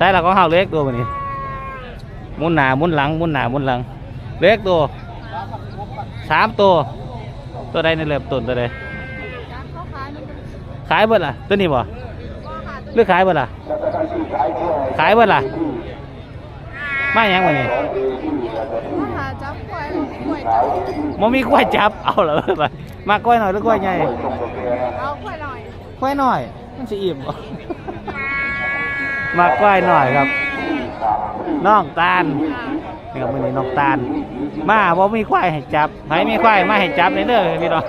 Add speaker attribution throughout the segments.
Speaker 1: ใช่ละของเฮาเล็กตัวมันนี้หมุนหน้าหมุนหลังหมุนหน้าหมุนหลัง เล็กตัวสามตัว ตัวใดในเริ่มต้นตัวใด
Speaker 2: เขาขายมันเป็น
Speaker 1: ขายเบิดล่ะตัวนี้บ่
Speaker 2: ก็หา
Speaker 1: หรือขายเบิดล่ะขายเบิดล่ะมาหยังวะนี่
Speaker 2: ก็หาจับกล้วยกล้วยจับ
Speaker 1: มมีกล้วยจับ เอาเหรอไปมากล้วยหน่อยหรือกล้วยใหญ่
Speaker 2: เอากล้วยหน่อย
Speaker 1: กล้วยหน่อย มันสิอิ่มบ่ มากล้วยหน่อยครับน้องตาลนี่ครับมื้อนี้น้องตาล มาบ่มีควายให้จับไผมีควายมาให้จับเลยเด้อพี่น้อง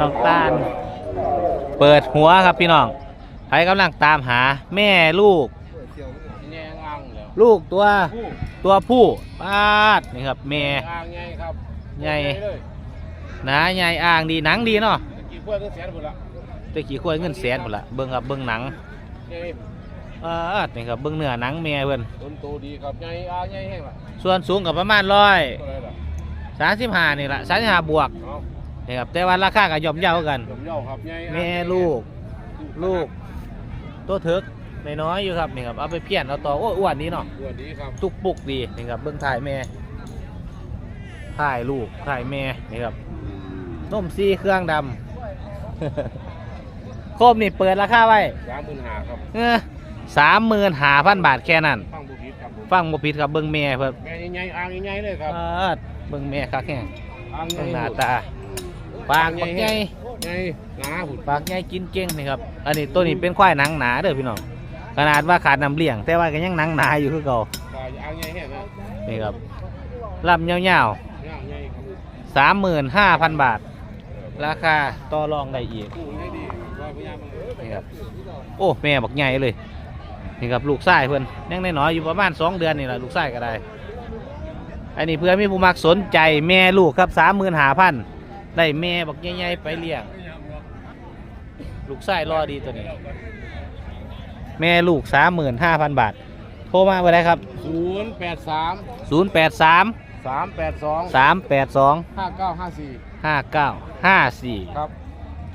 Speaker 1: น้องตาล เปิดหัวครับพี่น้องไผกำลังตามหาแม่ลูก
Speaker 3: แยงอ่างแล้ว
Speaker 1: ลูกตัว
Speaker 3: ผู้
Speaker 1: ตัวผู้ปาดนี่ครับแม่
Speaker 3: อ่างใหญ่ครับ
Speaker 1: ใหญ่
Speaker 3: เลย
Speaker 1: หนาใหญ่อ่างดีหนังดีเนาะ
Speaker 3: ตะกี้กล้วยก็แสนหมดละ
Speaker 1: ตะกี้ควายเงินแสนพุ่นละเบิ่งครับเบิ่งหนัง
Speaker 3: ใหญ่
Speaker 1: ปาดนี่ครับเบิ่งเนื้อหนังแม่เพิ่น
Speaker 3: ต้นโตดีครับใหญ่อ่างใหญ่แห้งละ
Speaker 1: ส่วนสูงกับประมาณร้อย
Speaker 3: ตัวอะไรล่ะ
Speaker 1: สามสิบห้านี่ละสามสิบห้าบวก
Speaker 3: เอา
Speaker 1: นี่ครับแต่ว่าราคาก็ย่อมเยากัน
Speaker 3: ผมเย่าครับใหญ่อ่าง
Speaker 1: แม่ลูก ลูก ตัวเถิกน้อยๆอยู่ครับนี่ครับเอาไปเพี้ยนเอาต่อโอ้ยอ้วนนี้เนาะ
Speaker 3: ตัวดีครับ
Speaker 1: ตุกปุกดีนี่ครับเบื้องถ่ายแม่ถ่ายลูกถ่ายแม่นี่ครับนมซีเครื่องดำ โคมนี่เปิดราคาไว้
Speaker 3: สามหมื่นห้าครับ
Speaker 1: สามหมื่นห้าพันบาทแค่นั้น
Speaker 3: ฟังบุพิษครับผม
Speaker 1: ฟังบ่ผิดครับเบิ้งแม่เพิ่น
Speaker 3: แม่ใหญ่ๆอ่างใหญ่ๆเลยครับ
Speaker 1: เอิ้นเบิ้งแม่คักแห้ง
Speaker 3: อ่างใหญ่
Speaker 1: เบิ่งหน้าตาปากบักใหญ่
Speaker 3: ใหญ่หนาหุ่น
Speaker 1: ปากใหญ่กินเก่งนี่ครับ อันนี้ตัวนี้เป็นควายหนังหนาเด้อพี่น้องขนาดว่าขาดน้ำเลี้ยง แต่ว่าก็ยังหนังหนาอยู่คือเก่า
Speaker 3: ตาอ่างใหญ่แห้งนะ
Speaker 1: นี่ครับลำยาว
Speaker 3: อ่างใหญ่ครับ
Speaker 1: ๆสามหมื่นห้าพันบาท ราคาต่อรองได้อีก
Speaker 3: ผู้ใหญ่ดีว่าพยายามมัน
Speaker 1: นี่ครับ โอ้ แม่บักใหญ่เลย นี่ครับลูกไส้เพื่อนยังน้อยๆอยู่ประมาณสองเดือนนี่แหละลูกไส้ก็ได้ อันนี้เพื่อมีผู้มักสนใจแม่ลูกครับสามหมื่นหาพันได้แม่บักใหญ่ๆไปเลี้ยง ลูกไส้รอดีตัวนี้ แม่ลูกสามหมื่นห้าพันบาท โทรมาไปได้ครับ
Speaker 3: ศูนย์แปดสาม
Speaker 1: ศูนย์แปดสาม
Speaker 3: สามแปดสอง
Speaker 1: สามแปดสอง
Speaker 3: ห้าเก้าห้าสี่
Speaker 1: ห้าเก้าห้าสี่
Speaker 3: ครับ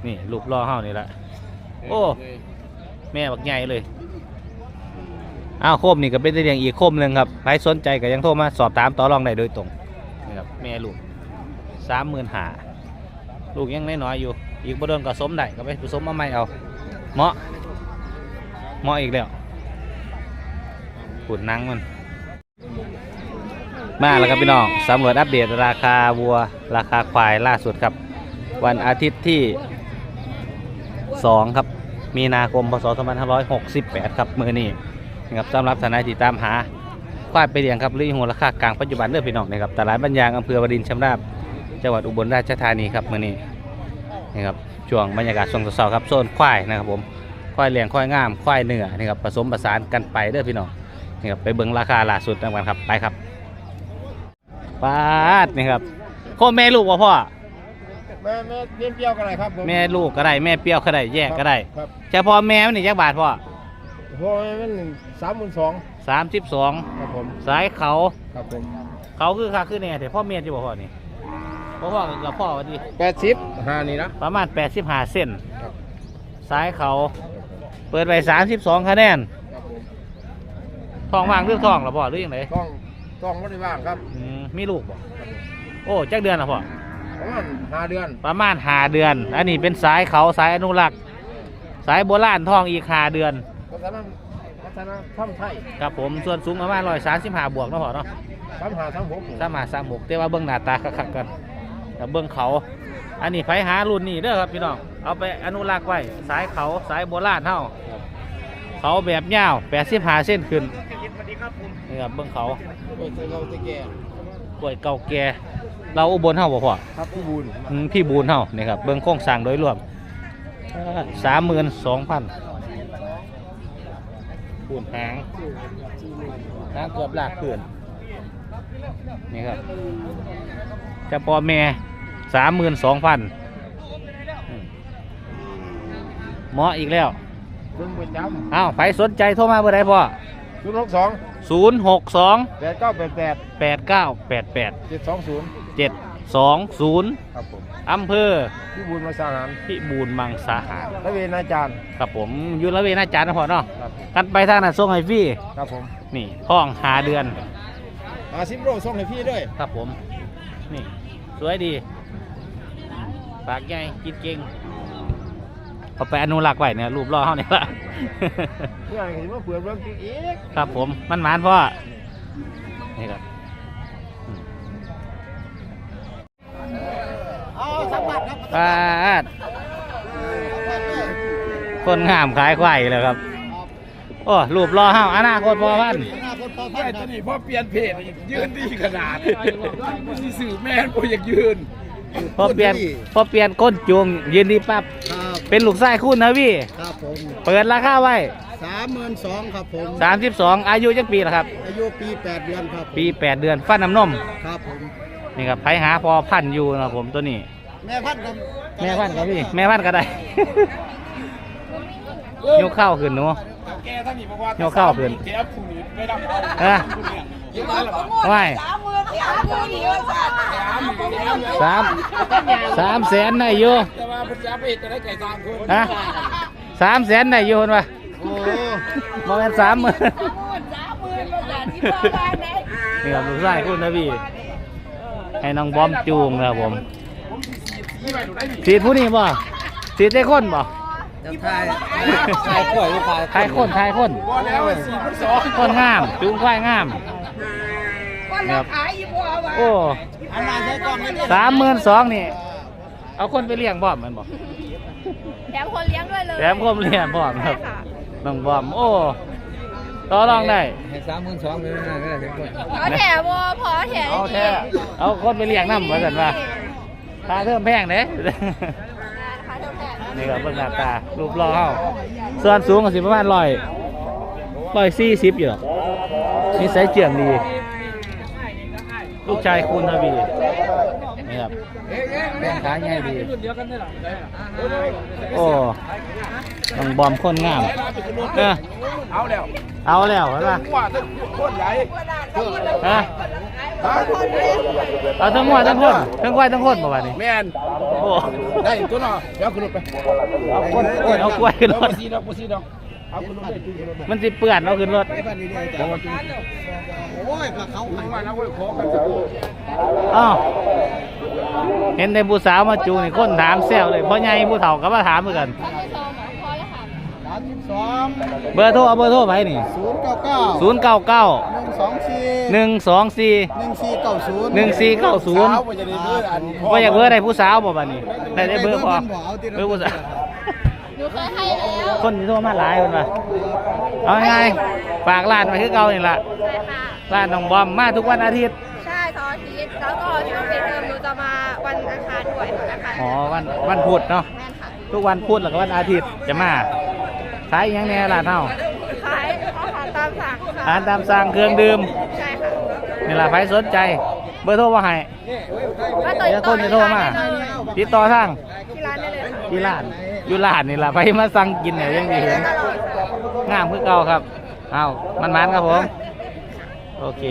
Speaker 1: นี่ลูกรอเฮานี่แหละโอ้ แม่บักใหญ่เลย อ้าวโคมนี่ก็เป็นได้เลี้ยงอีกโคมหนึ่งครับใครสนใจก็ยังโทรมาสอบถามต่อรองได้โดยตรงนี่ครับแม่ลูกสามหมื่นหาลูกยังน้อยๆอยู่ อีกบ่โดนก็สมได้ก็ไปผสมมาใหม่เอาเหมาะเหมาะอีกแล้วขุดนังมัน มาแล้วครับพี่น้องสำรวจอัปเดตราคาวัว ราคาควายล่าสุดครับ วันอาทิตย์ที่ 2 ครับ มีนาคมพศ2568 ครับมือนี้ นะครับสำหรับทนายที่ตามหาควายไปเลี้ยงครับหรือหัวราคากลางปัจจุบันเด้อพี่น้องนะครับตลาดบรรยางอำเภอวดินชำราบจังหวัดอุบลราชธานีครับมือนี้นะครับช่วงบรรยากาศช่วงเสาร์ๆครับโซนควายนะครับผมควายเลี้ยงควายงามควายเนื้อนี่ครับผสมผสานกันไปเด้อพี่น้องนี่ครับไปเบิ่งราคาล่าสุดกันครับไปครับปาดนี่ครับโคแม่ลูกบ่พ่อ
Speaker 3: แม่แม่เลี้ยงเปรี้ยวกันเลยครับผม
Speaker 1: แม่ลูกก็ได้แม่เปรี้ยวก็ได้แยกก็ได้
Speaker 3: ครับ
Speaker 1: เฉพาะแม่มันนี่จักบาทพ่อ
Speaker 3: เพราะมันสามหมื่นสอง
Speaker 1: สามสิบสอง
Speaker 3: ครับผม
Speaker 1: สายเขา
Speaker 3: ครับผม
Speaker 1: เขาคือค่าคือเนี่ยแต่พ่อเมียจะบอกพ่อนี่พ่อพ่อกับพ่อวันดี
Speaker 3: แปดสิบห้านี่นะ
Speaker 1: ประมาณแปดสิบห้าเส้น
Speaker 3: ครับ
Speaker 1: สายเขา เปิดไปสามสิบสองคะแนน
Speaker 3: ครับผม
Speaker 1: ทองว่างหรือทองหรอพ่อหรือยังไง
Speaker 3: ต้องต้องไม่ได้ว่างครับ
Speaker 1: อืมมีลูกบ่โอ้จักเดือนละพ่อ
Speaker 3: ประมาณห้าเดือน
Speaker 1: ประมาณหาเดือน อันนี้เป็นสายเขาสายอนุรักษ์สายโบราณทองอีกหาเดือน
Speaker 3: พัฒนาพัฒนาทำไทย
Speaker 1: ครับผมส่วนสูงประมาณร้อยสามสิบห้าบวกเนาะพ่อเนาะ
Speaker 3: สามหาสามหก
Speaker 1: สามหาสามบกแต่ว่าเบื้องหน้าตาคักๆกันแต่เบื้องเขา อันนี้ไผหารุ่นนี่เด้อครับพี่น้องเอาไปอนุรักษ์ไว้สายเขาสายโบราณเท่าเขาแบบยาวแปดสิบห้าเส้นขึ้น
Speaker 3: สวัสดีครับผม
Speaker 1: นี่ครับเบื้องเขา
Speaker 3: โอ้ยเราจะแก่
Speaker 1: กล้วยเก่าแก่เราอุบลเท่าบ่พอ
Speaker 3: ครับพี่บุญ
Speaker 1: อืมพี่บูนเท่านี่ครับเบื้องโครงสร้างโดยรวมสามหมื่นสองพัน ปูนหางหางเกือบลากเขื่อนนี่ครับเจะปอแม่สามหมื่นสองพันเหมาะอีกแล้ว
Speaker 3: เพิ่งประจ
Speaker 1: อ้าวใครสนใจโทรมาเบอร์ใดพ่อำ
Speaker 3: ศูนย์หกสอง
Speaker 1: ศูนย์หกสอง
Speaker 3: แปดเก้าแปดแปด
Speaker 1: แปดเก้าแปดแปด
Speaker 3: เจ็ดสองศูนย์
Speaker 1: เจ็ดสองศูนย์
Speaker 3: ครับผม
Speaker 1: น อำเภอ
Speaker 3: พี่บุญมาสาหาร
Speaker 1: พิบูลมังสาหาร
Speaker 3: และเวรอาจารย์
Speaker 1: ครับผมอยู่ละเวณอาจารย์นะพ่อเนาะ
Speaker 3: ครับ
Speaker 1: กันไปทางนั้นส่งให้ฟรี
Speaker 3: ครับผม
Speaker 1: นี่ท้องหาเดือน
Speaker 3: อาซิมโรส่งให้พี่ด้วย
Speaker 1: ครับผม นี่ สวยดีปากใหญ่กินเก่งเอาไปอนุรักษ์ไว้เนี่ยรูปรอเขาเนี่ยละ
Speaker 3: เพื่อนเห็นว่าเผื่อเรื่องจริงอีก
Speaker 1: ครับผมมันหมานพ่อนี่ครับอืม
Speaker 3: เอาสัมผัสครับ
Speaker 1: ปาดคนงามขายควายเลยครับ โอ้รูปรอเฮาอนาคตพอพัน
Speaker 3: หน้าคนพอพั
Speaker 4: ใช่
Speaker 3: น
Speaker 4: ตัวนี้พอเปลี่ยนเพจยืนดีขนาดมันสิสื่อแม่นบ่อยากยืน
Speaker 1: พอเปลี่ยนพอเปลี่ยนก้นจูงยืนดีปั๊บ
Speaker 3: ครับ
Speaker 1: เป็นลูกไส้คู่นะพี่
Speaker 3: ครับผม
Speaker 1: เปิดราคาไว้
Speaker 3: สามหมื่นสองครับผม
Speaker 1: 32อายุจักปีละครับ
Speaker 3: อายุปีแปดเดือนครับผม
Speaker 1: ปี8เดือนฟันน้ำนม
Speaker 3: ครับผม
Speaker 1: นี่ครับไผหาพอพันธุ์อยู่นะครับผมตัวนี้
Speaker 3: แม่พันธุ์ครับ
Speaker 1: แม่พันธุ์ครับพี่ แม่พันธุ์ก็ได้ ยกเข้าขึ้นหนู
Speaker 4: แกท่านนี่บอกว่า
Speaker 1: โยกเข้าขึ้น
Speaker 4: แกผู้นี้ไม่ได้
Speaker 1: เออ
Speaker 4: ยิ่งมาแล้ว
Speaker 1: ไม่สามสามแสนได้อยู่
Speaker 4: แต่ว่าพุทธเจ้าไปเห็นจะได้ไก่สามคน
Speaker 1: ฮะสามแสนได้อยู่เห็นปะ
Speaker 3: โอ้
Speaker 1: โมเมนสามหมื่นนี่ครับลูกชายคุณนะพี่ ให้น้องบอมจูงนะครับผม
Speaker 4: นี่ไปหนูได้ดิ
Speaker 1: สีดผู้นี้บ่สีดได้คนบ่
Speaker 3: ยังทายทายกล้วยหรือทาย
Speaker 1: ทายคนทายคน
Speaker 4: พอแล้วสี่พันสอง
Speaker 1: คนงามจูงควายงามนี่ครับโอ้
Speaker 3: อันนั้นใช้กล้องไม่ได้
Speaker 1: สามหมื่นสองนี่เอาคนไปเลี้ยงบ่อมแมันบ่
Speaker 2: แถมคนเลี้ยงด้วยเลย
Speaker 1: แถมคนเลี้ยงบ่อมครับ
Speaker 2: ใช่ะ
Speaker 1: น้องบอมโอ้ต่อรองได้
Speaker 3: ให้สามหมื่นสองเลยนะก็ได้เป็นคน
Speaker 2: ขอแถมวอพอแถม
Speaker 1: เอาแท้เอาคนไปเลี้ยงน้ำว่าสันว่า ค่าเริ่มแพงเด้
Speaker 2: นะคะเท่าแถม
Speaker 1: นี่ครับเบิ่งหน้าตา รูปรอเฮาส่วนสูงก็สิประมาณร้อยร้อยสี่สิบอยู่หรอกนิสัยเจียมดี ลูกชายคุณทวี นี่ครับแบ่งขาใหญ่ดี โอ้ต้องบอมคนงามเออ
Speaker 4: เอาแล้ว
Speaker 1: เอาแล้วเห็นปะ
Speaker 4: ว่าถ้าคนใหญ่
Speaker 1: ฮะเอาทั้งหัวทั้งคนทั้งควายทั้งคนบ่วะนี่
Speaker 4: แม่น
Speaker 1: โอ้
Speaker 4: ได้ตัวเนาะเดี๋ยวขึ้นรถไป
Speaker 1: เอาคนโอ้ยเอากล้วยขึ้นรถ
Speaker 4: บ่ซีดอกบ่ซีดอกเอาขึ้นรถไปขึ้นรถไป
Speaker 1: มันสิเปื้อนเอาขึ้นรถ
Speaker 3: บ้านนี้ได้จ้ะโอ้ยกับเขา
Speaker 4: ถึงว่าแล้วก็ขอกันสักครู่
Speaker 1: อ้าวเห็นในผู้สาวมาจูนี่คนถามแซวเลยเพราะไงผู้เฒ่าก็มาถามเหมือนกัน
Speaker 2: ท่านผู้ชมพอแล้วค่ะ
Speaker 3: สามสิบสอง
Speaker 1: เบอร์โทรเอาเบอร์โทรไปนี่
Speaker 3: ศูนย์เก้าเก้า
Speaker 1: ศูนย์เก้าเก้า
Speaker 3: หนึ่งสองสี่
Speaker 1: หนึ่งสองสี่
Speaker 3: หนึ่งสี่เก้าศูนย์
Speaker 1: หนึ่งสี่เก้าศูนย์
Speaker 4: สาวบ่จะได้เบอร์อันพ่
Speaker 1: ว่าอยากเบอร์ได้ผู้สาวบ่บัดนี้ได้ได้เบอร์พอ
Speaker 3: เบอร์
Speaker 1: เบอร์ผู้สาว
Speaker 2: ห นูเคยให้แล้ว
Speaker 1: คนที่โทรมาหลายคนว่ะเอาไงายๆฝากร้านไว้คือเก่านี่ล่ะ
Speaker 2: ใช่ค่ะ
Speaker 1: ร้านน้องบอมมาทุกวันอาทิตย์
Speaker 2: ใช่ตอนอาทิตย์แล้วก็ช่วงปิดเทอมหนูจะมาวันอังคารด้วยนะคะ
Speaker 1: อ๋อวันวันพุธเนาะ
Speaker 2: แม่นค่ะ
Speaker 1: ทุกวันพุธแล้วก็วันอาทิตย์จะมาขายอหยังแน่ร้านเฮา
Speaker 2: ขายอาหารตามสั่งค่ะ
Speaker 1: อาหารตามสั่งเครื่องดื่ม
Speaker 2: ใช่ค่ะ
Speaker 1: นี่ล่ะใครสนใจ เบอร์โทรว่าให้
Speaker 2: ก็
Speaker 1: เดี๋ยวคนจะโทรมา
Speaker 2: ได้เลย
Speaker 1: ติดต่อทาง
Speaker 2: ที่ร้านได้เลยค่ะ
Speaker 1: ที่ร้าน อยู่ร้านนี่ล่ะไปมาสั่งกินเนี่ยยังดีเห็นงามคือเก่าครับเอามันมันครับผมโอเค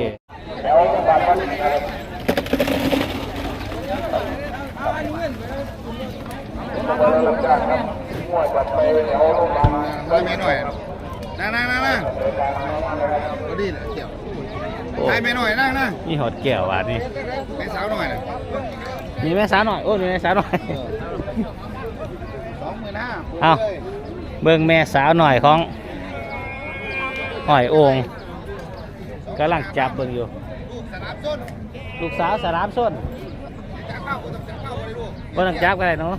Speaker 3: ได้ไหมหน่อยนั่งนั่งนั่งนั่งก็ดีเลยเกี่ยว
Speaker 1: โอ้
Speaker 3: ได้ไหมหน่อยนั่งนั่ง
Speaker 1: มีหอดแก้วว่ะนี่
Speaker 3: ให้สาวหน่อย
Speaker 1: มีแม่สาวหน่อย โอ้มีแม่สาวหน่อย เอาเบิ่งแม่สาวหน่อยของหอยโองกำลังจับเบิ่งอยู่
Speaker 3: ลูกสา
Speaker 1: วสารามส้น
Speaker 3: ก็ต้องจะเข้าเลยลูก
Speaker 1: บ่ต้องจับก็ได้เนาะ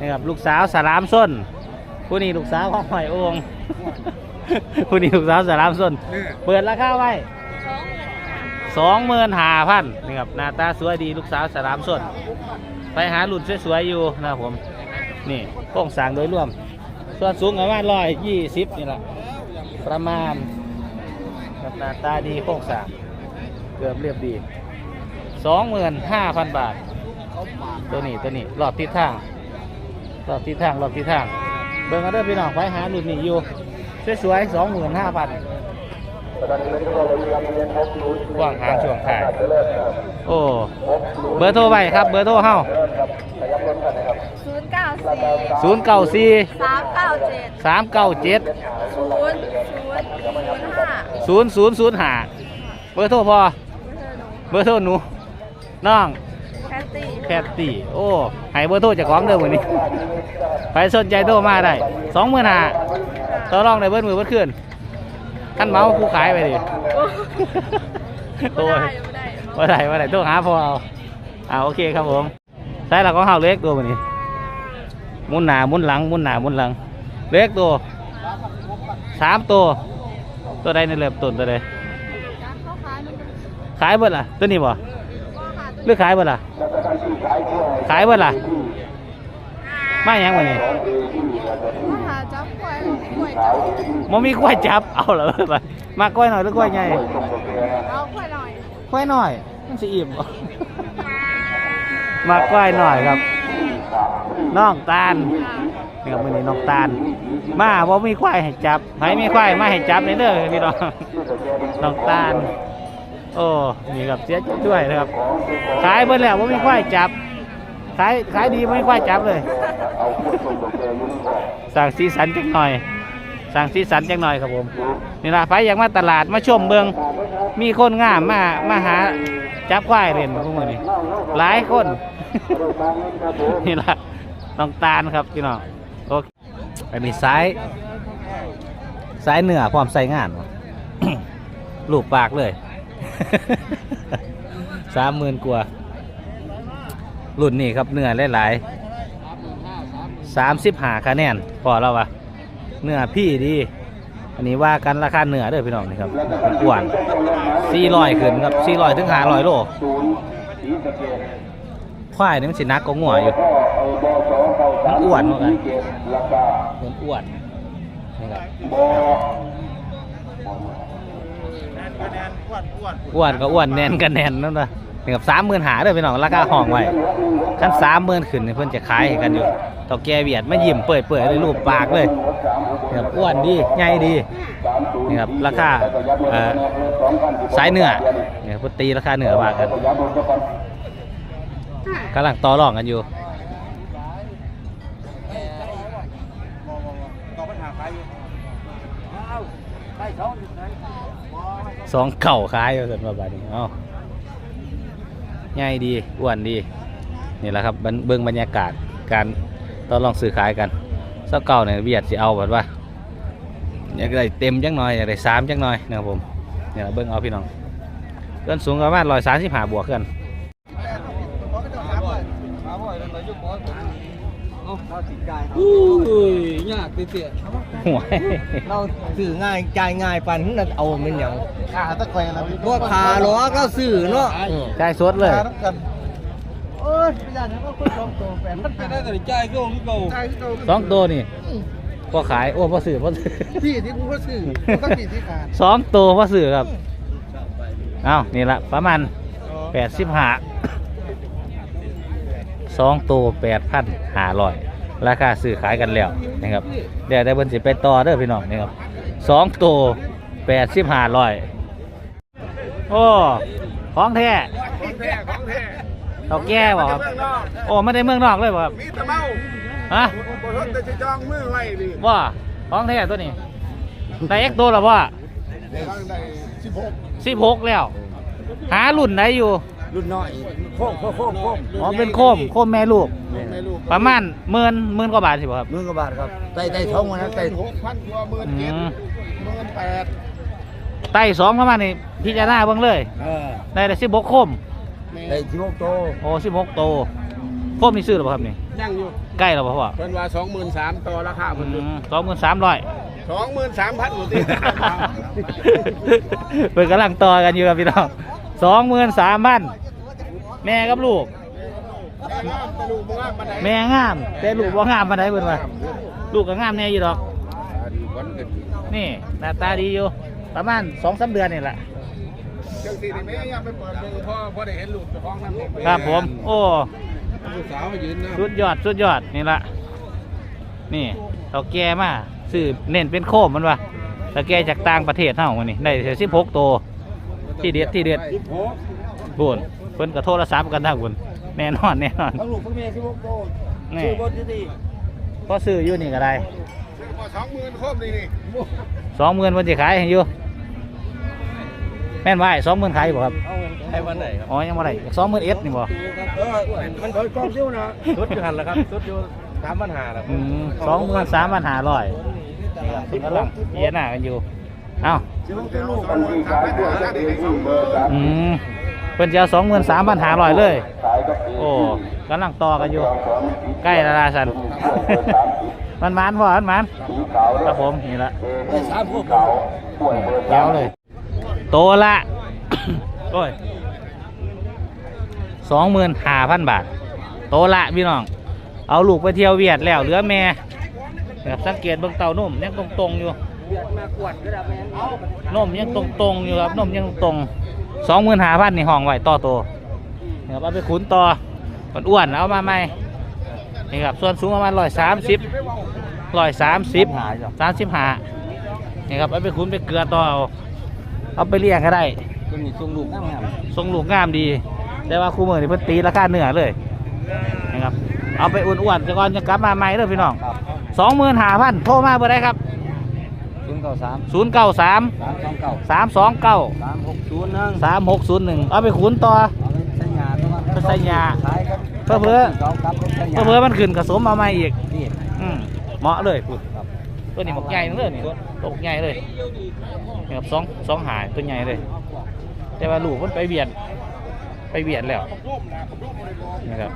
Speaker 1: นี่ครับลูกสาวสารามส้นผู้นี้ลูกสาวของหอยโองผู้นี้ลูกสาวสารามส้น เปิดราคาไว้สองหมื่นห้าพันนี่ครับหน้าตาสวยดีลูกสาวสารามส้นไปหาหลุดสวยๆอยู่นะครับผม นี่โครงสร้างโดยรวม ส่วนสูงประมาณร้อยยี่สิบนี่แหละประมาณหน้าตาดีโครงสร้างเกือบเรียบดีสองหมื่นห้าพันบาท ตัวนี้ตัวนี้รอบทิศทางรอบทิศทางรอบทิศทางเบิ่งกันเด้อพี่น้องไปหาหลุดนี่อยู่สวยๆสองหมื่นห้าพันกว้างหางช่วงท้าย โอ้ เบอร์โทรไปครับ เบอร์โทรเฮา
Speaker 2: ศูนย์เก้า
Speaker 1: ศูนย์เก้าสี่
Speaker 2: สามเก้าเจ็ด
Speaker 1: สามเก้าเจ็ด
Speaker 2: ศูนย์ศูนย์ศูนย์ห้า
Speaker 1: ศูนย์ศูนย์ศูนย์หาเบอร์โทรพอเบอร์โทรหนูน้อง
Speaker 2: แคตตี้
Speaker 1: แคตตี้โอ้ให้เบอร์โทรจากของเดิมวันนี้ใครสนใจโทรมาได้สองหมื่นหาต่อรองได้เบิร์มือเบิร์ขึ้นขั้นเมาส์ผู้ขายไปดิ
Speaker 2: โอ้
Speaker 1: โอ้ย
Speaker 2: ไม่ได้ไม่ได้
Speaker 1: ว่าไหนว่าไหนโทรหาพอเอาอ่าโอเคครับผมใช่หลักของเฮาเล็กตัววันนี้ห มุนหนาหมุนหลังหมุนหนาหมุนหลัง เล็กตัวสามตัว ตัวใดในเริ่มต้นตัวใด
Speaker 2: เขาขายมันเป็น
Speaker 1: ขายเบิดล่ะ ตัวนี้บ่
Speaker 2: ก็หา
Speaker 1: หรือขายเบิดล่ะ ขายเบิดล่ะมาหยังวันนี้
Speaker 2: ก็หาจับกล้วยกล้วยจับ
Speaker 1: มมีกล้วยจับ เอาเหรอไปมากล้วยหน่อยหรือกล้วยใหญ่
Speaker 2: เอากล้วยหน่อย
Speaker 1: กล้วยหน่อยมันสิอิ่มบ่มากล้วยหน่อยครับ น้องตาลนี่ครับวันนี้น้องตาล มาบ่มีควายให้จับใครมีควายมาให้จับในเด้อพี่น้องน้องตาล โอ้นี่ครับเสียด้วยนะครับขายเบิ่แล้วบ่มีควายจับขายขายดีบ่มีควายจับเลยสั่งสีสันจักหน่อยสั่งสีสันจักหน่อยครับผมนี่ล่ะไปอยากมาตลาดมาชมเบิงมีคนงามมามาหาจับควายเล่นพวกมือนี่หลายคนนี่ล่ะ น้องตาลครับพี่น้องโอเคอันนี้ซ้ายซ้ายเหนือความใส่งานลูกปากเลยสามหมื่นกว่ารุ่นนี้ครับเนื้อหลายๆสามสิบหาคะแนนพอแล้ววะเนื้อพี่ดี อันนี้ว่ากันราคาเนื้อเด้อพี่น้องนี่ครับเป็นวนสี่ร้อยขึ้นครับสี่ร้อยถึงห้าร้อยโลควายนี่มันสินักก็งัวอยู่ อ้วนเหมือนกันมันอ้วนนี่ครับอ้วนก็อ้วนแน่นก็แน่นนั่นนะนี่ครับสามหมื่นหาเด้อพี่น้องราคาห้องไว้ขั้นสามหมื่นขึ้นนี่เพิ่นจะขายให้กันอยู่ต่อแกเวียดมายิ้มเปื่อยเปื่อยๆเลยรูปปากเลยนี่ครับอ้วนดีใหญ่ดีนี่ครับราคาเอ่อสายเนื้อนี่ครับเพิ่นตีราคาเนื้อว่ากันกำลังต่อรองกันอยู่ สองเข่าขายอยู่ส่วนมาบาดนี้เอ้าง่ายดีอ้วนดีนี่แหละครับเบื้องบรรยากาศการตอนลองซื้อขายกันเจ้าเก่าเนี่ยเวียดสิเอาแบบว่าอยากได้เต็มจังหน่อยอยากได้สามจังหน่อยนะครับผมเนี่ยเบิ้องเอาพี่น้องเกินสูงประมาณร้อยสามสิบห้าบวกกัน
Speaker 4: อุ้ยยากเตี้ย
Speaker 1: หัว
Speaker 5: เราสื่อง่ายจ่ายง่ายปันนั่นเอาเป็นอย่าง
Speaker 3: ขาตะแคงนะพี่
Speaker 5: พวกขาล้อก็สื่อเนาะ
Speaker 1: ใจสดเลย
Speaker 3: ขาน้ำกัน
Speaker 5: โอ้ยไม่ได้นะก็คนสองตัวแปด
Speaker 4: มันเป็นได้แต่ใจก็ลูกเก่า
Speaker 3: ใช่ที่เรา
Speaker 1: สองตัวนี่พอขายโอ้พอซื้อพอซื้อ
Speaker 3: พี่ที่กูก็ซื้อก็ผิดที่ขาด
Speaker 1: สองตัวพอซื้อครับเอ้านี่ละประมาณแปดสิบห้าสองตัวแปดพันห้าร้อย ราคาซื้อขายกันแล้วนะครับเดี๋ยวได้เบิ่นสิไปต่อเด้อพี่น้องนี่ครับสองตัวแปดสิบห้าร้อยโอ้ของแท้
Speaker 3: ของแท้ของแท้
Speaker 1: เขาแก่บ่ครับ
Speaker 3: เมืองนอก
Speaker 1: โอ้ไม่ได้เมืองนอกเลยบ่ครับ
Speaker 3: มีตะเมา
Speaker 1: ฮะ
Speaker 3: บนรถแต่จะจองมือไว้ดิ
Speaker 1: ว่าของแท้ตัวนี้ได้เอ็กตัวหรอว่า
Speaker 3: เดี๋ยวได้สิบหก
Speaker 1: สิบหกแล้ว หารุ่นไหนอยู่
Speaker 3: รุ่นน้อยโค้งโค้งโค้งโค้ง
Speaker 1: อ๋อเป็นโคมโคมแม่ลูก
Speaker 3: ไม่รู้
Speaker 1: ประมาณหมื่นหมื่นกว่าบาทสิบ่ครับ
Speaker 5: หมื่นกว่าบาทครับใส่ใส่ท้องวันนั้นใส่
Speaker 3: หกพันกว่าหมื่นเจ็ด
Speaker 1: อืม
Speaker 3: หมื่นแปด
Speaker 1: ไต่สองประมาณนี้พิจารณาเบิ่งเลย
Speaker 5: เออ
Speaker 1: ได้แต่สิบหกโคม
Speaker 5: ใส่ที่หกโต
Speaker 1: โอ้สิบหกโตวโคมนี่ซื้อหรือเปล่าครับนี่
Speaker 4: ยังอยู่
Speaker 1: ใกล้แล้วป่ะพ่อ
Speaker 4: เพิ่นว่าสองหมื่นสามต่อราคาเพิ่น
Speaker 1: สองหมื่นสามร้อย
Speaker 4: สองหมื่นสามพันหมดที่
Speaker 1: เปิดกำลังต่อกันอยู่ครับพี่น้อง สองหมื่นสามพันแม่กับลูก แม่งาม แต่ลูกบ่งามปานใดเพิ่นว่าลูกก็งามแน่อยู่ดอก นี่หน้าตาดีอยู่ ประมาณสองสามเดือนนี่แหละ
Speaker 4: จังสี่นี่แม่ยังไปเปิดเบิ่งพ่อพ่อได้เห็นลูกเจ้าของนั่น
Speaker 1: ครับผม โอ้
Speaker 4: ลูกสาวมายืนนะ
Speaker 1: สุดยอดสุดยอดนี่ละนี่เราแก่มาซื้อเน้นเป็นโคมมันวะไปตะแกจากต่างประเทศเฮาวันนี้ได้สิบหกตัว ที่เด็ดที่เด็ดบุญเพิ่นก็โทรศัพท์กันทั้งบุญแน่นอนแน่นอน
Speaker 5: ทั้งลูกทั้งเมียสิบหกโต
Speaker 1: นี่
Speaker 5: ชื่อบนที่ดี
Speaker 1: พอซื้ออยู่นี่ก็ได้
Speaker 3: ซื้อมาสองหมื่นครบนี่นี่
Speaker 1: สองหมื่นวันจะขายให้อยู่แม่นว่าสองหมื่นขายบ่ครับ
Speaker 5: เอาเงินให้วันไหนครับ
Speaker 1: อ๋อยังบ่ได้สองหมื่นเอ็ดนี่บ่
Speaker 5: เออมันถอยกองซิ่วนะสุดอยู่หันแล้วครับสุดอยู่สามปัญหาแล้ว
Speaker 1: อืมสองหมื่นสามพันห้าร้อยนี่ครับกำลังเยียหน้ากันอยู่ เอ้า
Speaker 3: สิบหกตัวลูกมันขายตัวละได้สองหมื่น
Speaker 1: อืมเพิ่นจะเอาสองหมื่นสามพันห้าร้อยเลยโอ้กำลังต่อกันอยู่ ใกล้และลาสัน มันมันพอมันมันครับผมนี่ละ
Speaker 5: ได้สามพวก
Speaker 1: เดี๋ยวเลย โตละ โอ้ยสองหมื่นห้าพันบาท โตละพี่น้อง เอาลูกไปเที่ยวเวียดแล้วเหลือแม่นะครับสังเกตเบื้องเต่านุ่มยังตรงๆอยู่
Speaker 5: มากวดก็ได้แม่เอา
Speaker 1: นมยังตรงๆอยู่ครับนมยังตรงสองหมื่นห้าพันนี่ห้องไว้ต่อโตนี่ครับเอาไปขุนต่อมันอ้วนๆเอามาใหม่นี่ครับส่วนสูงประมาณร้อยสามสิบร้อยสามสิบสามสิบห้านี่ครับเอาไปขุนไปเกลือต่อเอาเอาไปเลี้ยงก็ได้
Speaker 5: ตัวนี้ส่งลูกนั่งครับ
Speaker 1: ทรงลูกงามดี แต่ว่าคู่มือนี่เพิ่นตีราคาเนื้อเลยนะครับเอาไปอ้วนๆจะก่อนจะกลับมาใหม่เด้อพี่น้อง
Speaker 5: ครับ
Speaker 1: สองหมื่นห้าพันโทรมาเบอร์ใดครับ
Speaker 5: ศูนย์เก้าสาม
Speaker 1: ศูนย์เก้าสาม
Speaker 5: สามสองเก้า
Speaker 1: สามสองเก้า
Speaker 5: สามหกศูนย์หนึ่ง
Speaker 1: สามหกศูนย์หนึ่งเอาไปขุนต่อ
Speaker 5: เอาไปใส่ยาตัวมัน
Speaker 1: ไปใส่ยา
Speaker 5: ขายครับ
Speaker 1: เพื่อเพื่อ
Speaker 5: สองครับไปใส่ยา
Speaker 1: เพื่อมันขึ้นกระสมมาใหม่อีก
Speaker 5: นี่
Speaker 1: อืมเหมาะเลยพูด
Speaker 5: ครับ
Speaker 1: ตัวนี้หมกใหญ่นั่นเลยนี่ตัวใหญ่เลยนี่ครับสองสองหายตัวใหญ่เลย แต่ว่าลูกมันไปเบียดไปเบียดแล้วนะครับ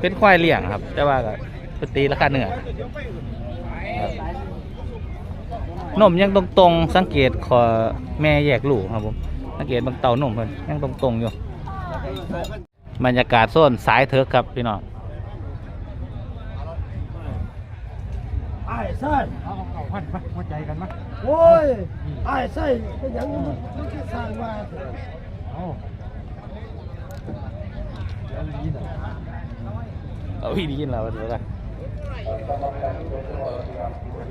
Speaker 1: เป็นควายเลี้ยงครับ แต่ว่าก็เป็นตีราคาเนื้อครับ นมยังตรงๆ สังเกตขอแม่แยกลูกครับผมสังเกตบางเต่านมเพิ่นยังตรงๆอยู่บรรยากาศโซนสายเถิกครับพี่น้อง
Speaker 5: ไอ้ไส้เอาเอาพันมาหัวใจกันมาโอ้ยไอ้ไส้เป็นอย่างนี้มันมันจะสร้างมาเอา
Speaker 1: เอาอีดีกินแล้วเดี๋ยวกัน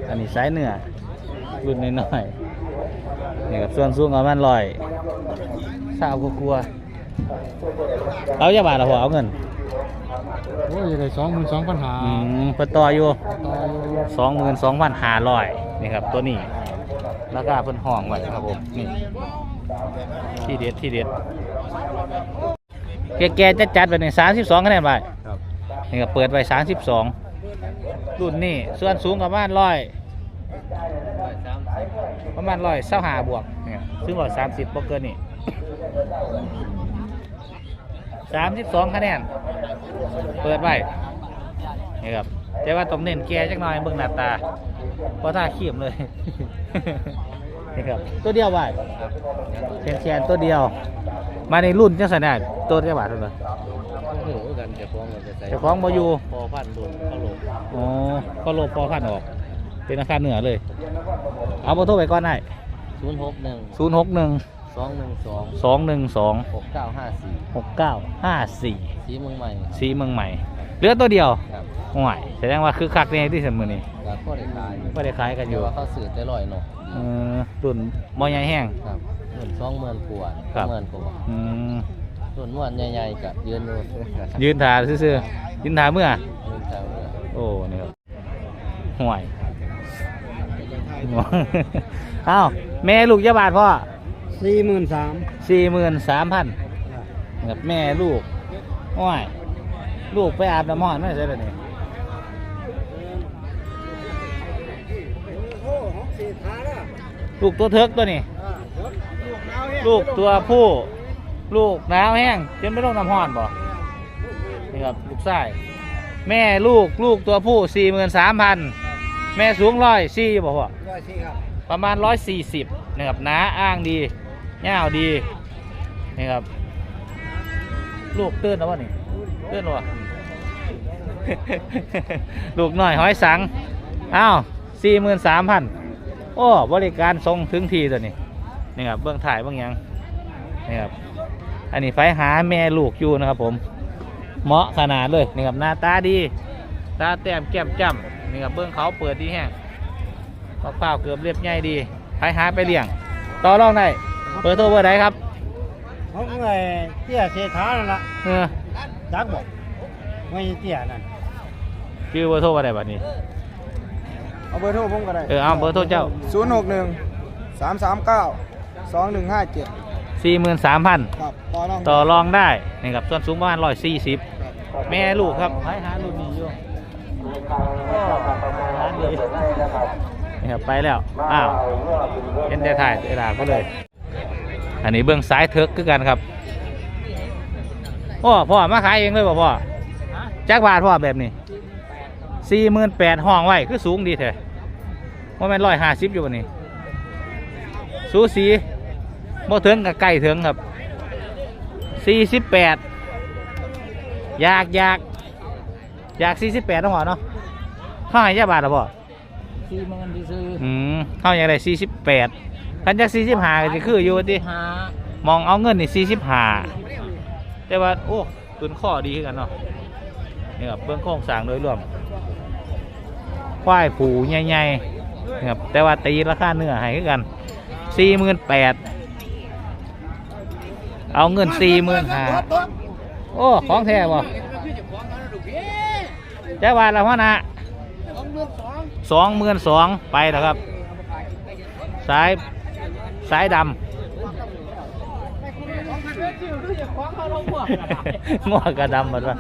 Speaker 1: อันนี้สายเนื้อรุ่นน้อยๆนี่ครับส่วนสูงประมาณร้อยสาวกลัวๆเอาจะบาทละหัวเอาเงิน
Speaker 4: โอ้ยได้สองหมื่นสองพันหา
Speaker 1: อืมเปิดต่ออยู่สองหมื่นสองพันห้าร้อยนี่ครับตัวนี้ราคาเพิ่นห้องไว้ครับผมนี่ที่เด็ดที่เด็ดแกๆจะจัดไปในสามสิบสองคะแนนไป
Speaker 5: ครับ
Speaker 1: นี่ก็เปิดไว้สามสิบสอง รุ่นนี้ส่วนสูงประมาณร้อยประมาณร้อยเส้าหาบวกเนี่ยซึ่งร้อยสามสิบเกินนี่สามสิบสองคะแนน เปิดไว้นี่ครับแต่ว่าต้องเน้นแก่จักหน่อยเบิ่งหน้าตา เพราะถ้าขีมเลยนี่ครับตัวเดียวไว้แขนแขนตัวเดียว มาในรุ่นจังสันน่ะตัวเดียวบาทเท่าไห เจ้าของบ่อยู่
Speaker 5: พอพันโดนเข้าลง
Speaker 1: อ๋อก็โลพอพันออก เป็นอาคารเหนือเลย เอาเบอร์โทรไปก่อนได้
Speaker 5: ศูนย์หกหนึ่ง
Speaker 1: ศูนย์หกหนึ่ง
Speaker 5: สองหนึ่งสอง
Speaker 1: สองหนึ่งสอง
Speaker 5: หกเก้าห้าสี่
Speaker 1: หกเก้าห้าสี่
Speaker 5: สีเมืองใหม่ครับ
Speaker 1: สีเมืองใหม่เหลือตัวเดียว
Speaker 5: ครับ
Speaker 1: ห่วยแสดงว่าคือคักในที่สมือนี่
Speaker 5: แล้วก็ได้ขาย
Speaker 1: ไม่ได้ขายกันอ
Speaker 5: เดี๋ย
Speaker 1: ยู่
Speaker 5: วว่าเขาสื่อได้ลอยเนาะ
Speaker 1: เออรุ่นมอใหญ่แห้ง
Speaker 5: ครับเงินสองหมื่นกว่า
Speaker 1: ครับ
Speaker 5: หมื่นกว่า
Speaker 1: อืม
Speaker 5: ส่วนม้วนใหญ่ๆกับยืนอยู่
Speaker 1: ยืนถาซื่อๆยืนถาเมื่อ
Speaker 5: ยืนแถวเนี่ย
Speaker 1: โอ้นี่ครับห่วยอ้าวแม่ลูกยาบาทพ่อ
Speaker 5: สี่หมื่นสาม
Speaker 1: สี่หมื่นสามพันกับแม่ลูกห่วยลูกไปอาบน้ำมอนไม่ใช่เลยนี่ลูกตัวเทิกตัวนี้ ลูกตัวผู้ ลูกหนาวแห้งจนไม่ต้องน้ำห้อนบ่นี่ครับลูกไส้แม่ลูกลูกตัวผู้สี่หมื่นสามพันแม่สูงร้อยสี่บ่พ่อ
Speaker 5: ร้อยสี่ครับ
Speaker 1: ประมาณร้อยสี่สิบนะครับหนาอ้างดีเง่าวดีนี่ครับ ลูกตื้นแล้ววะนี่ตื้นแล้ววะลูกหน่อยห้อยสังอ้าวสี่หมื่นสามพันโอ้บริการทรงถึงทีตัวนี้นี่ครับเบื้องถ่ายเบื้องหยังนี่ครับ อันนี้ไฟหาแม่ลูกอยู่นะครับผม เหมาะขนาดเลยนี่ครับหน้าตาดีตาแต้มแก้มจ้ำนี่ครับเบื้องเขาเปิดดีแห้งมะพร้าวเกือบเรียบง่ายดีหายหาไปเลี้ยง ต่อรองได้เบอร์โทรเบอร์ไหนครับ
Speaker 5: เขาไงเตี้ยเศรษฐานั่นล่ะ
Speaker 1: เออ
Speaker 5: จักบอกไม่เตี้ยนั่น
Speaker 1: ชื่อเบอร์โทรว่าไดบัดนี้
Speaker 6: เอาเบอร์โทรผมก็ได้
Speaker 1: เออเอาเบอร์โทรเจ้า
Speaker 6: ศูนย์หกหนึ่งสาม สามเก้าสองหนึ่งห้าเจ็ด
Speaker 1: 43,000
Speaker 6: ครับต่อรอง
Speaker 1: ต่อรองได้นี่ครับส่วนสูงประมาณ140แม่ลูกครับหายหารุ่นนี้อยู่ก็ร้านเลยนี่ครับไปแล้วอ้าวเห็นได้ถ่ายได้ด่าก็เลย อันนี้เบื้องซ้ายเทิกคือกันครับพ่อพ่อมาขายเองเลยบ่พ่อจักบาทพ่อแบบนี้สี่หมื่นแปดห้องไว้คือสูงดีแท้ว่าแม่นร้อยห้าสิบอยู่วันนี้ สูสี บ่ถึงกับไก่ถึงครับสี่สิบแปดอยากอยากอยากสี่สิบแปดต้องหรอเนาะเท่าไหร่ยาบาทหรอพ่อ
Speaker 4: สี่หมื่นที่ซื้อ
Speaker 1: อืมเท่าอย่างไรสี่สิบแปดคันจากสี่สิบห้าก็จะคืออยู่ว่าติ
Speaker 4: หาม
Speaker 1: องเอาเงินนี่สี่สิบห้าแต่ว่าโอ้ตุนข้อดีคือกันเนาะนี่ครับเบื้องโครงสร้างโดยรวมควายผูใหญ่ๆนะครับแต่ว่าตีราคาเนื้อให้คือกันสี่หมื่นแปด เอาเงินสี่หมื่นห้าโอ้ของแท้บ่แจ้าวาทละพ่อนะสองหมื่นสองไปแล้วครับ สายสายดำงอกกระดำหมดว่า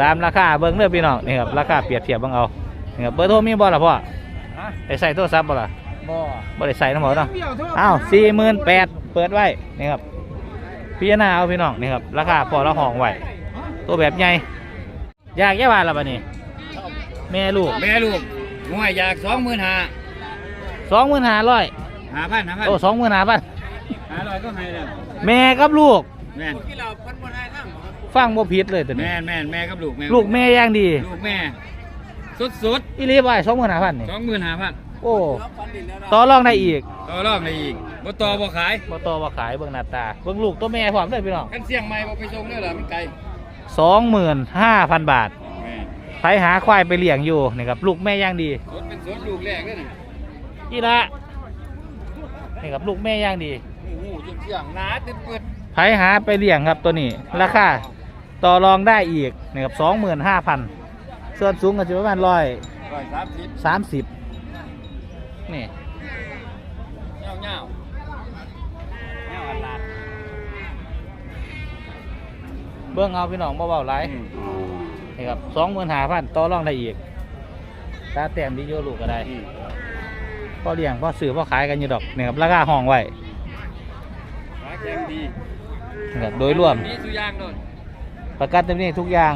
Speaker 1: ตามราคาเบิ้งเด้อพี่น้องนี่ครับราคาเปรียบเทียบเบิ่งเอานี่ครับเบอร์โทรมีบ่ล่ะพ่อได้ใส่โทรศัพท์บ่ล่ะ
Speaker 4: บ่
Speaker 1: บ่ได้ใส่น้ำหมอเนาะอ้าวสี่หมื่นแปดเปิดไว้นี่ครับ พี่นาเอาพี่น้องนี่ครับราคาพอละห้องไว้ตัวแบบใหญ่อยากแย่บาทละบัดนี้แม่ลูก
Speaker 4: แม่ลูกงวยอยากสองหมื่นห้า
Speaker 1: สองหมื่นห้าร้อย
Speaker 4: หาพันหาพัน
Speaker 1: โอ้สองหมื่นห้าพัน
Speaker 4: หาร้อยก็ให้แล้ว
Speaker 1: แม่กับลูก
Speaker 4: แม่น
Speaker 1: ฟังบ่ผิดเลยตัวนี้
Speaker 4: แม่นแม่นแม่กับลูกแม่
Speaker 1: ลูกแม่อย่างดี
Speaker 4: ลูกแม่สุดสุด
Speaker 1: อีรีบายสองหมื่นห้าพันนี่
Speaker 4: สองหมื่นห้าพัน
Speaker 1: โอ้ต่อรองได้อีก
Speaker 4: ต่อรองได้อีกบ่ต่อบ่ขาย
Speaker 1: บ่ต่อบ่ขายเบิ่งหน้าตาเบิ่งลูกตัวแม่พร้อมเลยพี่น้อง
Speaker 4: กันเสี่ยงใหม่บ่ไปส่งเด้อล่ะมันไกล
Speaker 1: สองหมื่นห้าพันบาท
Speaker 4: แม่น
Speaker 1: ใครหาควายไปเลี้ยงอยู่นี่ครับลูกแม่ย่างดี
Speaker 4: สดเป็นสดลูกแรกเด้อน่ะ
Speaker 1: อีละนี่ครับลูกแม่ย่างดี
Speaker 4: โอ้โหจุดเสี่ยงหนาตึ๊ดเปิด
Speaker 1: ใครหาไปเลี้ยงครับตัวนี้ ราคาต่อรองได้อีกนี่ครับสองหมื่นห้าพันส่วนสูงก็จะประมาณร้อย
Speaker 4: ร้อยสามสิบ
Speaker 1: สามสิบ นี่
Speaker 4: เงาเงาเงาอันลาด
Speaker 1: เบิ่งเอาพี่น้องบ่เบาหลายนี่ครับสองหมื่นห้าพันต่อรองได้อีก ตาแต้มดีโยลูกก็ได้
Speaker 4: อืม
Speaker 1: พ่อเลี้ยงพ่อซื้อพ่อขายกันอยู่ดอกนี่ครับราคาห้องไว้
Speaker 4: ขาแข็งดี
Speaker 1: นี่ครับโดยรวม
Speaker 4: มีสุยางโดน
Speaker 1: ประกันตำหนี้ทุกอย่าง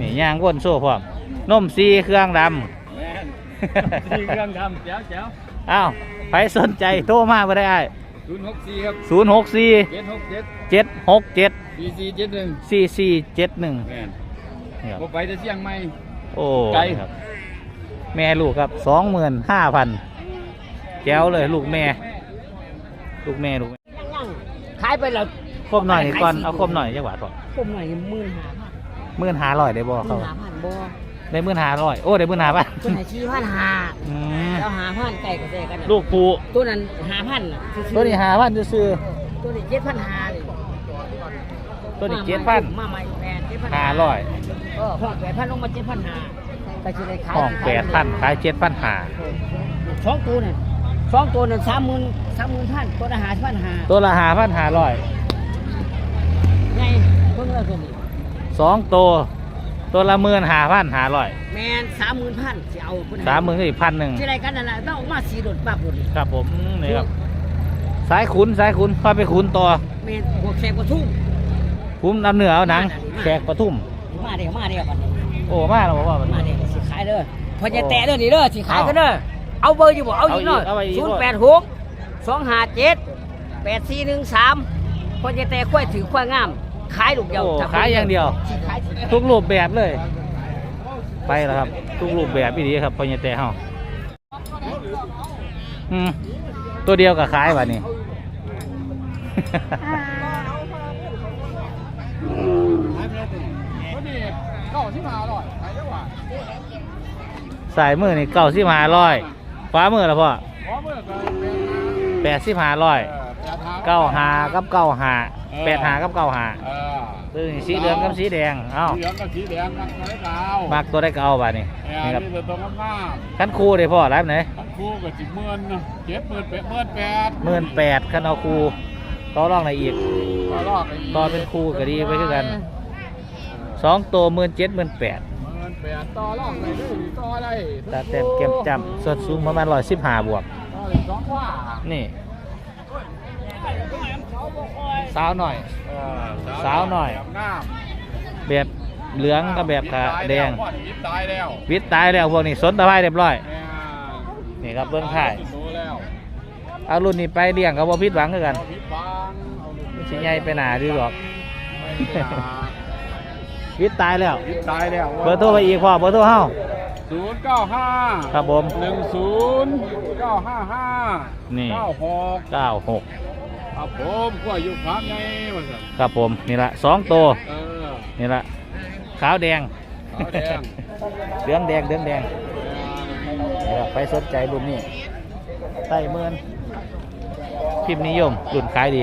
Speaker 1: นี่ย่างก้นโซ่พร้อมนมซีเครื่องด
Speaker 4: แม่นดีเครื่องดำแจ๋วแจ๋วำ
Speaker 1: อ้าวใครสนใจโทรมาบ่ได้อ้าย
Speaker 4: ศูนย์หกสี่ครับ
Speaker 1: ศูนย์หกสี่
Speaker 4: เจ็ดหกเจ็ด
Speaker 1: เจ็ดหกเจ็ด
Speaker 4: สี่สี่เจ็ดหนึ่ง
Speaker 1: สี่สี่เจ็ดหนึ่ง
Speaker 4: แม่น
Speaker 1: นี่ครับ
Speaker 4: บ่ไปแต่เชียงใหม่
Speaker 1: โอ้
Speaker 4: ไกล
Speaker 1: ครับ แม่ลูกครับสองหมื่นห้าพันแก้วเลยลูกแม่ ลูกแม่ลูกแม่
Speaker 7: ขายไปแล้ว
Speaker 1: ครบหน่อยก่อนเอาครบหน่อยจังหวะก่อน
Speaker 7: ผมหน่อยหมื่นหา
Speaker 1: หมื่นห้าร้อยได้บ่
Speaker 7: พัน
Speaker 1: เขา
Speaker 7: หาพันบ่
Speaker 1: ได้หมื่นห้าร้อยโอ้ได้หมื่นห้าพัน
Speaker 7: ตัวไหนชี้พันหา
Speaker 1: อืม
Speaker 7: แล้วหาพันไก่กับแจกันน่ะ
Speaker 1: ลูกผู
Speaker 7: ตัวนั้นหาพันน่ะซื่อๆ
Speaker 1: ตัวนี้ห้าพันซื้อ
Speaker 7: ตัวนี้เจ็ดพันหานี่
Speaker 1: ๆตัวนี้เจ็ดพัน
Speaker 7: มาใหม่แปดเจ็ดพัน
Speaker 1: ห้าร้อย
Speaker 7: เออห้องแปดพันลงมาเจ็ดพันหาแต่จะได้ขาย
Speaker 1: ห้องแปดพันขายเจ็ดพันหา
Speaker 7: สองตัวเนี่ยสองตัวเนี่ยสามหมื่นสามหมื่นพันตัวละหาพันหา
Speaker 1: ตัวละหาพันหาร้อย
Speaker 7: ไงเพิ่งเลิกตัวนี้
Speaker 1: สองตัว ตัวละหมื่นหาพันหาร้อย
Speaker 7: แมนสามหมื่นพันจะเอาคน
Speaker 1: สามหมื่นก็อีกพันหนึ่ง
Speaker 7: ที่ไรกันนั่นแหละต้องออกมาสีโดดปั๊บโดดนี่
Speaker 1: ครับผมนี่ครับสายขุนสายขุนพาไปขุนต่อ
Speaker 7: แมนบวกแสบกว่าทุ่ง
Speaker 1: ขุนนำเหนือเอาหนังแขกปทุม
Speaker 7: มาเดี๋ยวมาเดี๋ยวกัน
Speaker 1: โอ้มาแล้วบอกว่า
Speaker 7: มาเดี๋ยวสิขายเด้อพอจะแตะเด้อนี่เด้อสิขายกันเด้อเอาเบอร์อยู่บ่เอาอีกเนาะ
Speaker 1: เอาอีก
Speaker 7: ศู
Speaker 1: เอา
Speaker 7: น
Speaker 1: อี
Speaker 7: ย์
Speaker 1: ก
Speaker 7: แปดหกสองห้าเจ็ดแปดสี่หนึ่งสามพอจะแตะกล้วยถือกล้วยงาม ขายลูกเดียว
Speaker 1: โอ้
Speaker 7: ถ้
Speaker 1: ขายอย่างเดียว
Speaker 7: สิขายสิ
Speaker 1: ทุกรูปแบบเลย ไปแล้วครับ ทุกรูปแบบพี่ดีครับพอญแต่เฮาอืมตัวเดียวกับขายวันนี้สายมือนี่เก่าสิมาร้อยฟ้ามือละพ่อ
Speaker 3: พร้อมเมื่อกัน
Speaker 1: แปดสิบห้าร้อย
Speaker 3: แปดทาง
Speaker 1: เก้าหากับเก้าหา แปดหากับเก้าหา
Speaker 3: เออ
Speaker 1: ตัวนี้สีเหลืองกับสีแดงเอ้า
Speaker 3: สีเหลืองกับสีแดงกันไม่เก่า
Speaker 1: มักตัวได้ก็เอาบาดนี่
Speaker 3: เออ
Speaker 1: นี่ครับ
Speaker 3: นี่ตัวงาม
Speaker 1: ขั้นคู่เลยพ่อรับไหน
Speaker 3: ๆทั้งคู่กับสิบหมื่นเจ็ดหมื่นแปดหมื่นแปด
Speaker 1: หมื่นแปดขั้นเอาคู่ต่อรองไหนอีก
Speaker 3: ต่อรอบอีก
Speaker 1: ต่อเป็นคู่ก็ดีไปคือกันสองตัวหมื่นเจ็ดหมื่นแปด
Speaker 3: หมื่นแปดต่อรอบไหนได้ต่อได้
Speaker 1: ตาเต็มเก็บจำส่วนสูงประมาณร้อยสิบห้าบวก
Speaker 3: ต่อเลยสองว่า
Speaker 1: นี่ สาวหน่อย
Speaker 3: เออ
Speaker 1: สาวหน่อย
Speaker 3: งาม
Speaker 1: แบบเหลืองกับแบบขาแดง
Speaker 3: วิตายแล้ว
Speaker 1: วิทย์ตายแล้วพวกนี้สนตะไคร้เรียบร้อย
Speaker 3: แม่
Speaker 1: นี่ครับเบิ้งข่าย
Speaker 3: โตแล้ว
Speaker 1: เอารุ่นนี้ไปเลี้ยงกับว่าพิษหวังคือกัน
Speaker 3: เอาพิษบังเอาลูก
Speaker 1: ไม่ใช่ใหญ่ไปหนาดีหรอก
Speaker 3: ไม่ได้หา
Speaker 1: วิทย์ตายแล้ว
Speaker 3: วิตายแล้ว
Speaker 1: เบอร์โทรไปอีกพ่อเบอร์โทรเฮา
Speaker 3: ศูนย์เก้าห้า
Speaker 1: ครับผม
Speaker 3: หนึ่งศูนย์เก้าห้าห้า
Speaker 1: นี่
Speaker 3: เก้าหก
Speaker 1: เก้าหก
Speaker 3: ครับผมก็อยู่ความไงวะสัน
Speaker 1: ครับผมนี่ละสองตัว
Speaker 3: เออ
Speaker 1: นี่ละขาวแดง
Speaker 3: ขาวแดง
Speaker 1: เหลืองแดงเหลืองแดงนี่ละไปสนใจรุ่นนี้ใต้เมือนพิมพ์นิยมรุ่นขายดี